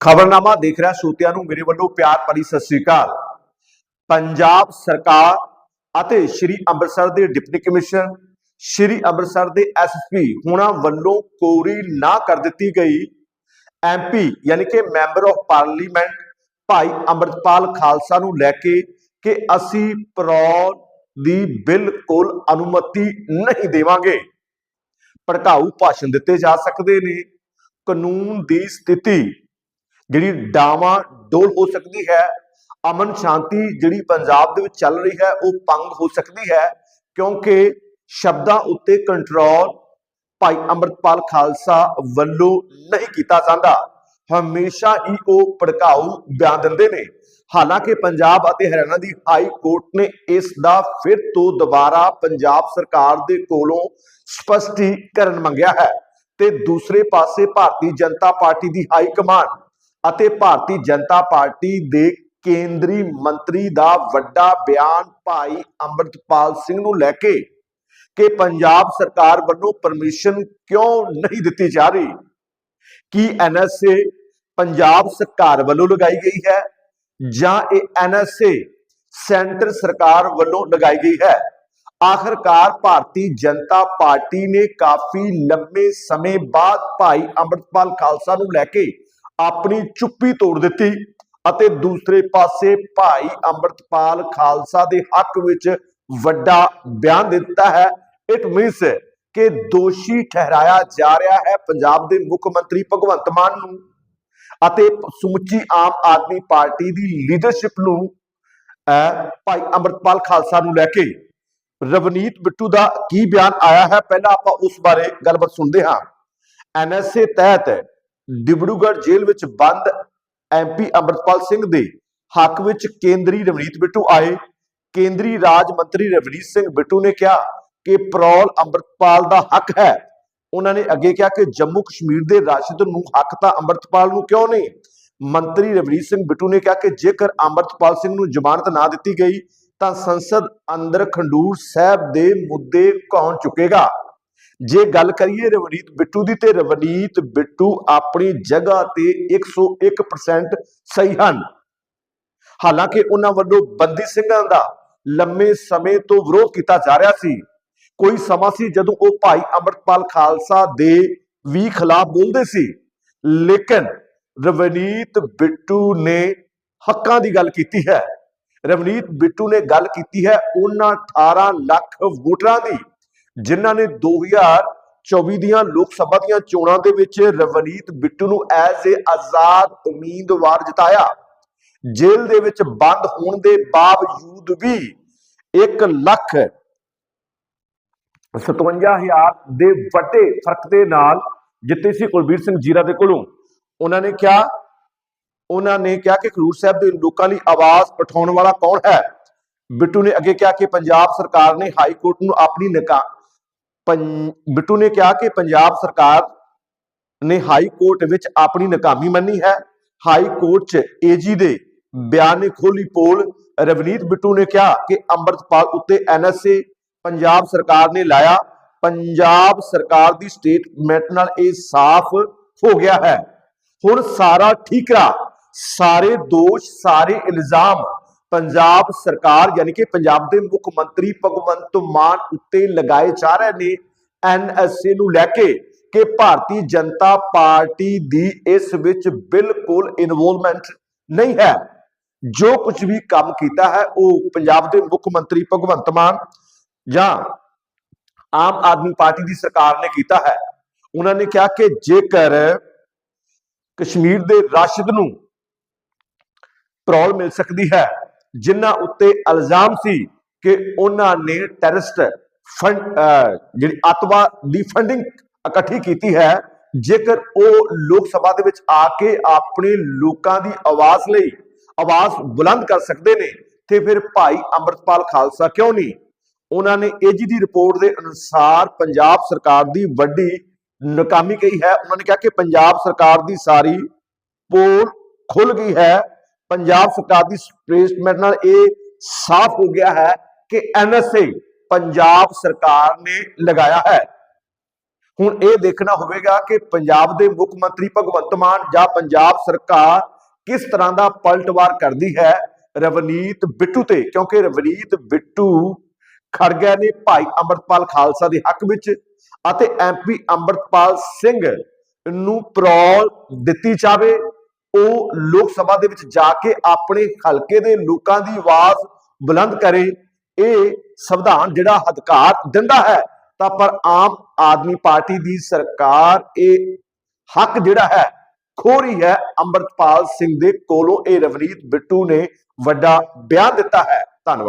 ਖਬਰਨਾਮਾ ਦੇਖ ਰਿਹਾ ਸੋਤਿਆਂ ਨੂੰ ਮੇਰੇ ਵੱਲੋਂ ਪਿਆਰ ਭਰੀ ਸਤਿ ਸ੍ਰੀ ਅਕਾਲ। ਪੰਜਾਬ ਸਰਕਾਰ ਅਤੇ ਸ਼੍ਰੀ ਅੰਮ੍ਰਿਤਸਰ ਦੇ ਡਿਪਟੀ ਕਮਿਸ਼ਨਰ, ਸ਼੍ਰੀ ਅੰਮ੍ਰਿਤਸਰ ਦੇ ਐਸਪੀ ਹੁਣਾਂ ਵੱਲੋਂ ਕੋਰੀ ਨਾ ਕਰ ਦਿੱਤੀ ਗਈ। ਐਮਪੀ ਯਾਨੀ ਕਿ ਮੈਂਬਰ ਆਫ ਪਾਰਲੀਮੈਂਟ ਭਾਈ ਅੰਮ੍ਰਿਤਪਾਲ ਖਾਲਸਾ ਨੂੰ ਲੈ ਕੇ ਕਿ ਅਸੀਂ ਪ੍ਰੌਲ ਦੀ ਬਿਲਕੁਲ ਅਨੁਮਤੀ ਨਹੀਂ ਦੇਵਾਂਗੇ। ਭੜਕਾਊ ਭਾਸ਼ਣ ਦਿੱਤੇ ਜਾ ਸਕਦੇ ਨੇ। ਕਾਨੂੰਨ ਦੀ ਸਥਿਤੀ ਜਿਹੜੀ ਡਾਵਾਂ ਡੋਲ ਹੋ ਸਕਦੀ ਹੈ, ਅਮਨ ਸ਼ਾਂਤੀ ਜਿਹੜੀ ਪੰਜਾਬ ਦੇ ਵਿੱਚ ਚੱਲ ਰਹੀ ਹੈ, ਉਹ ਭੰਗ ਹੋ ਸਕਦੀ ਹੈ, ਕਿਉਂਕਿ ਸ਼ਬਦਾਂ ਉੱਤੇ ਕੰਟਰੋਲ ਭਾਈ ਅੰਮ੍ਰਿਤਪਾਲ ਖਾਲਸਾ ਵੱਲੋਂ ਨਹੀਂ ਕੀਤਾ ਜਾਂਦਾ। ਹਮੇਸ਼ਾ ਹੀ ਉਹ ਭੜਕਾਊ ਬਿਆਨ ਦਿੰਦੇ ਨੇ। ਹਾਲਾਂਕਿ ਪੰਜਾਬ ਅਤੇ ਹਰਿਆਣਾ ਦੀ ਹਾਈ ਕੋਰਟ ਨੇ ਇਸ ਦਾ ਫਿਰ ਤੋਂ ਦੁਬਾਰਾ ਪੰਜਾਬ ਸਰਕਾਰ ਦੇ ਕੋਲੋਂ ਸਪਸ਼ਟੀਕਰਨ ਮੰਗਿਆ ਹੈ ਤੇ ਦੂਸਰੇ ਪਾਸੇ ਭਾਰਤੀ ਜਨਤਾ ਪਾਰਟੀ ਦੀ ਹਾਈ ਕਮਾਂਡ ਅਤੇ ਭਾਰਤੀ ਜਨਤਾ ਪਾਰਟੀ ਦੇ ਕੇਂਦਰੀ ਮੰਤਰੀ ਦਾ ਵੱਡਾ ਬਿਆਨ ਭਾਈ ਅੰਮ੍ਰਿਤਪਾਲ ਸਿੰਘ ਨੂੰ ਲੈ ਕੇ ਕਿ ਪੰਜਾਬ ਸਰਕਾਰ ਵੱਲੋਂ ਪਰਮਿਸ਼ਨ ਕਿਉਂ ਨਹੀਂ ਦਿੱਤੀ ਜਾ ਰਹੀ? ਕੀ ਐਨਐਸਏ ਪੰਜਾਬ ਸਰਕਾਰ ਵੱਲੋਂ ਲਗਾਈ ਗਈ ਹੈ ਜਾਂ ਇਹ ਐਨਐਸਏ ਸੈਂਟਰ ਸਰਕਾਰ ਵੱਲੋਂ ਲਗਾਈ ਗਈ ਹੈ? ਆਖਰਕਾਰ ਭਾਰਤੀ ਜਨਤਾ ਪਾਰਟੀ ਨੇ ਕਾਫੀ ਲੰਮੇ ਸਮੇਂ ਬਾਅਦ ਭਾਈ ਅੰਮ੍ਰਿਤਪਾਲ ਖਾਲਸਾ ਨੂੰ ਲੈ ਕੇ ਆਪਣੀ ਚੁੱਪੀ ਤੋੜ ਦਿੱਤੀ ਅਤੇ ਦੂਸਰੇ ਪਾਸੇ ਭਾਈ ਅੰਮ੍ਰਿਤਪਾਲ ਖਾਲਸਾ ਦੇ ਹੱਕ ਵਿੱਚ ਵੱਡਾ ਬਿਆਨ ਦਿੱਤਾ ਹੈ। ਇਟ ਮੀਨਸ ਕਿ ਦੋਸ਼ੀ ਠਹਿਰਾਇਆ ਜਾ ਰਿਹਾ ਹੈ ਪੰਜਾਬ ਦੇ ਮੁੱਖ ਮੰਤਰੀ ਭਗਵੰਤ ਮਾਨ ਨੂੰ ਅਤੇ ਸਮੁੱਚੀ ਆਮ ਆਦਮੀ ਪਾਰਟੀ ਦੀ ਲੀਡਰਸ਼ਿਪ ਨੂੰ ਅਹ, ਭਾਈ ਅੰਮ੍ਰਿਤਪਾਲ ਖਾਲਸਾ ਨੂੰ ਲੈ ਕੇ ਰਵਨੀਤ ਬਿੱਟੂ ਦਾ ਕੀ ਬਿਆਨ ਆਇਆ ਹੈ? ਪਹਿਲਾਂ ਆਪਾਂ ਉਸ ਬਾਰੇ ਗੱਲਬਾਤ ਸੁਣਦੇ ਹਾਂ। ਐਨਐਸਏ ਤਹਿਤ ਡਿਬਰੂਗੜ੍ਹ ਜੇਲ੍ਹ ਵਿੱਚ ਬੰਦ ਐਮਪੀ ਅੰਮ੍ਰਿਤਪਾਲ ਸਿੰਘ ਦੇ ਹੱਕ ਵਿੱਚ ਕੇਂਦਰੀ ਰਵਨੀਤ ਬਿੱਟੂ ਆਏ। ਕੇਂਦਰੀ ਰਾਜ ਮੰਤਰੀ ਰਵਨੀਤ ਸਿੰਘ ਬਿੱਟੂ ਨੇ ਕਿਹਾ ਕਿ ਪ੍ਰੋਲ ਅੰਮ੍ਰਿਤਪਾਲ ਦਾ ਹੱਕ ਹੈ। ਉਹਨਾਂ ਨੇ ਅੱਗੇ ਕਿਹਾ ਕਿ ਜੰਮੂ ਕਸ਼ਮੀਰ ਦੇ ਰਾਸ਼ਦ ਨੂੰ ਹੱਕ ਤਾਂ ਅੰਮ੍ਰਿਤਪਾਲ ਨੂੰ ਕਿਉਂ ਨਹੀਂ? ਮੰਤਰੀ ਰਵਨੀਤ ਸਿੰਘ ਬਿੱਟੂ ਨੇ ਕਿਹਾ ਕਿ ਜੇਕਰ ਅੰਮ੍ਰਿਤਪਾਲ ਸਿੰਘ ਨੂੰ ਜ਼ਮਾਨਤ ਨਾ ਦਿੱਤੀ ਗਈ ਤਾਂ ਸੰਸਦ ਅੰਦਰ ਖੰਡੂਰ ਸਾਹਿਬ ਦੇ ਮੁੱਦੇ ਕੌਣ ਚੁੱਕੇਗਾ। ਜੇ ਗੱਲ ਕਰੀਏ ਰਵਨੀਤ ਬਿੱਟੂ ਦੀ, ਤੇ ਰਵਨੀਤ ਬਿੱਟੂ ਆਪਣੀ ਜਗ੍ਹਾ ਤੇ 101% ਸਹੀ ਹਨ। ਹਾਲਾਂਕਿ ਉਹਨਾਂ ਵੱਲੋਂ ਬੰਦੀ ਸਿੰਘਾਂ ਦਾ ਲੰਮੇ ਸਮੇਂ ਤੋਂ ਵਿਰੋਧ ਕੀਤਾ ਜਾ ਰਿਹਾ ਸੀ। ਕੋਈ ਸਮਾਂ ਸੀ ਜਦੋਂ ਉਹ ਭਾਈ ਅੰਮ੍ਰਿਤਪਾਲ ਖਾਲਸਾ ਦੇ ਵੀ ਖਿਲਾਫ ਬੋਲਦੇ ਸੀ। ਲੇਕਿਨ ਰਵਨੀਤ ਬਿੱਟੂ ਨੇ ਹੱਕਾਂ ਦੀ ਗੱਲ ਕੀਤੀ ਹੈ। ਰਵਨੀਤ ਬਿੱਟੂ ਨੇ ਗੱਲ ਕੀਤੀ ਹੈ ਉਹਨਾਂ 18 ਲੱਖ ਵੋਟਰਾਂ ਦੀ। ਜਿਨ੍ਹਾਂ ਨੇ 2024 ਦੀਆਂ ਲੋਕ ਸਭਾ ਦੀਆਂ ਚੋਣਾਂ ਦੇ ਵਿੱਚ ਰਵਨੀਤ ਬਿੱਟੂ ਨੂੰ ਐਜ਼ ਏ ਆਜ਼ਾਦ ਉਮੀਦਵਾਰ ਜਿਤਾਇਆ। ਜੇਲ੍ਹ ਦੇ ਵਿੱਚ ਬੰਦ ਹੋਣ ਦੇ ਬਾਵਜੂਦ ਵੀ 1 ਲੱਖ 57000 ਦੇ ਵੱਡੇ ਫ਼ਰਕ ਦੇ ਨਾਲ ਜਿੱਤੇ ਸੀ ਕੁਲਬੀਰ ਸਿੰਘ ਜੀਰਾ ਦੇ ਕੋਲੋਂ। ਉਹਨਾਂ ਨੇ ਕਿਹਾ, ਉਹਨਾਂ ਨੇ ਕਿਹਾ ਕਿ ਖਰੂਰ ਸਾਹਿਬ ਦੇ ਲੋਕਾਂ ਲਈ ਆਵਾਜ਼ ਉਠਾਉਣ ਵਾਲਾ ਕੌਣ ਹੈ? ਬਿੱਟੂ ਨੇ ਅੱਗੇ ਕਿਹਾ ਕਿ ਪੰਜਾਬ ਸਰਕਾਰ ਨੇ ਹਾਈ ਕੋਰਟ ਨੂੰ ਆਪਣੀ ਨਿਕਾ ਬਿੱਟੂ ਨੇ ਕਿਹਾ ਕਿ ਪੰਜਾਬ ਸਰਕਾਰ ਨੇ ਹਾਈ ਕੋਰਟ ਵਿੱਚ ਆਪਣੀ ਨਾਕਾਮੀ ਮੰਨੀ ਹੈ। ਹਾਈ ਕੋਰਟ 'ਚ ਏਜੀ ਦੇ ਬਿਆਨ ਨੇ ਖੋਲੀ ਪੋਲ। ਰਵਨੀਤ ਬਿੱਟੂ ਨੇ ਕਿਹਾ ਕਿ ਅੰਮ੍ਰਿਤਪਾਲ ਉੱਤੇ ਐਨਐਸਏ ਪੰਜਾਬ ਸਰਕਾਰ ਨੇ ਲਾਇਆ। ਪੰਜਾਬ ਸਰਕਾਰ ਦੀ ਸਟੇਟਮੈਂਟ ਨਾਲ ਇਹ ਸਾਫ਼ ਹੋ ਗਿਆ ਹੈ। ਹੁਣ ਸਾਰਾ ਠੀਕਰਾ, ਸਾਰੇ ਦੋਸ਼, ਸਾਰੇ ਇਲਜ਼ਾਮ ਪੰਜਾਬ ਸਰਕਾਰ ਯਾਨੀ ਕਿ ਪੰਜਾਬ ਦੇ ਮੁੱਖ ਮੰਤਰੀ ਭਗਵੰਤ ਮਾਨ ਉੱਤੇ ਲਗਾਏ ਜਾ ਰਹੇ ਨੇ ਐਨਐਸਏ ਨੂੰ ਲੈ ਕੇ ਕਿ ਭਾਰਤੀ ਜਨਤਾ ਪਾਰਟੀ ਦੀ ਇਸ ਵਿੱਚ ਬਿਲਕੁਲ ਇਨਵੋਲਵਮੈਂਟ ਨਹੀਂ ਹੈ। ਜੋ ਕੁਝ ਵੀ ਕੰਮ ਕੀਤਾ ਹੈ, ਉਹ ਪੰਜਾਬ ਦੇ ਮੁੱਖ ਮੰਤਰੀ ਭਗਵੰਤ ਮਾਨ ਜਾਂ ਆਮ ਆਦਮੀ ਪਾਰਟੀ ਦੀ ਸਰਕਾਰ ਨੇ ਕੀਤਾ ਹੈ। ਉਹਨਾਂ ਨੇ ਕਿਹਾ ਕਿ ਜੇਕਰ ਕਸ਼ਮੀਰ ਦੇ ਰਾਸ਼ਦ ਨੂੰ ਪ੍ਰੋਲ ਮਿਲ ਸਕਦੀ ਹੈ ਜਿਨ੍ਹਾਂ ਉੱਤੇ ਇਲਜ਼ਾਮ ਸੀ ਕਿ ਉਹਨਾਂ ਨੇ ਟੈਰਰਿਸਟ ਫੰਡ ਜਿਹੜੀ ਅੱਤਵਾਦ ਦੀ ਫੰਡਿੰਗ ਇਕੱਠੀ ਕੀਤੀ ਹੈ, ਜੇਕਰ ਉਹ ਲੋਕ ਸਭਾ ਦੇ ਵਿੱਚ ਆ ਕੇ ਆਪਣੇ ਲੋਕਾਂ ਦੀ ਆਵਾਜ਼ ਲਈ ਆਵਾਜ਼ ਬੁਲੰਦ ਕਰ ਸਕਦੇ ਨੇ, ਤੇ ਫਿਰ ਭਾਈ ਅੰਮ੍ਰਿਤਪਾਲ ਖਾਲਸਾ ਕਿਉਂ ਨਹੀਂ? ਉਹਨਾਂ ਨੇ ਏਜੀ ਦੀ ਰਿਪੋਰਟ ਦੇ ਅਨੁਸਾਰ ਪੰਜਾਬ ਸਰਕਾਰ ਦੀ ਵੱਡੀ ਨਾਕਾਮੀ ਕਹੀ ਹੈ। ਉਹਨਾਂ ਨੇ ਕਿਹਾ ਕਿ ਪੰਜਾਬ ਸਰਕਾਰ ਦੀ ਸਾਰੀ ਪੋਲ ਖੁੱਲ ਗਈ ਹੈ। ਪੰਜਾਬ ਸਰਕਾਰ ਦੀ ਸਟੇਟਮੈਂਟ ਨਾਲ ਇਹ ਸਾਫ਼ ਹੋ ਗਿਆ ਹੈ ਕਿ ਐਨਐਸਏ ਪੰਜਾਬ ਸਰਕਾਰ ਨੇ ਲਗਾਇਆ ਹੈ। ਹੁਣ ਇਹ ਦੇਖਣਾ ਹੋਵੇਗਾ ਕਿ ਪੰਜਾਬ ਦੇ ਮੁੱਖ ਮੰਤਰੀ ਭਗਵੰਤ ਮਾਨ ਜਾਂ ਪੰਜਾਬ ਸਰਕਾਰ ਕਿਸ ਤਰ੍ਹਾਂ ਦਾ ਪਲਟਵਾਰ ਕਰਦੀ ਹੈ, ਰਵਨੀਤ ਬਿੱਟੂ ਤੇ, ਕਿਉਂਕਿ ਰਵਨੀਤ ਬਿੱਟੂ ਖੜ ਗਏ ਨੇ ਭਾਈ ਅੰਮ੍ਰਿਤਪਾਲ ਖਾਲਸਾ ਦੇ ਹੱਕ ਵਿੱਚ ਅਤੇ ਐਮਪੀ ਅੰਮ੍ਰਿਤਪਾਲ ਸਿੰਘ ਨੂੰ ਪ੍ਰੋਲ ਦਿੱਤੀ ਜਾਵੇ। ਉਹ ਲੋਕ ਸਭਾ ਦੇ ਵਿੱਚ ਜਾ ਕੇ ਆਪਣੇ ਹਲਕੇ ਦੇ ਲੋਕਾਂ ਦੀ ਆਵਾਜ਼ ਬੁਲੰਦ ਕਰੇ, ਇਹ ਸੰਵਿਧਾਨ ਜਿਹੜਾ ਅਧਿਕਾਰ ਦਿੰਦਾ ਹੈ, ਤਾਂ ਪਰ ਆਮ ਆਦਮੀ ਪਾਰਟੀ ਦੀ ਸਰਕਾਰ ਇਹ ਹੱਕ ਜਿਹੜਾ ਹੈ, ਖੋ ਰਹੀ ਹੈ। ਅੰਮ੍ਰਿਤਪਾਲ ਸਿੰਘ ਦੇ ਕੋਲੋਂ ਇਹ ਰਵਨੀਤ ਬਿੱਟੂ ਨੇ ਵੱਡਾ ਬਿਆਨ ਦਿੱਤਾ ਹੈ।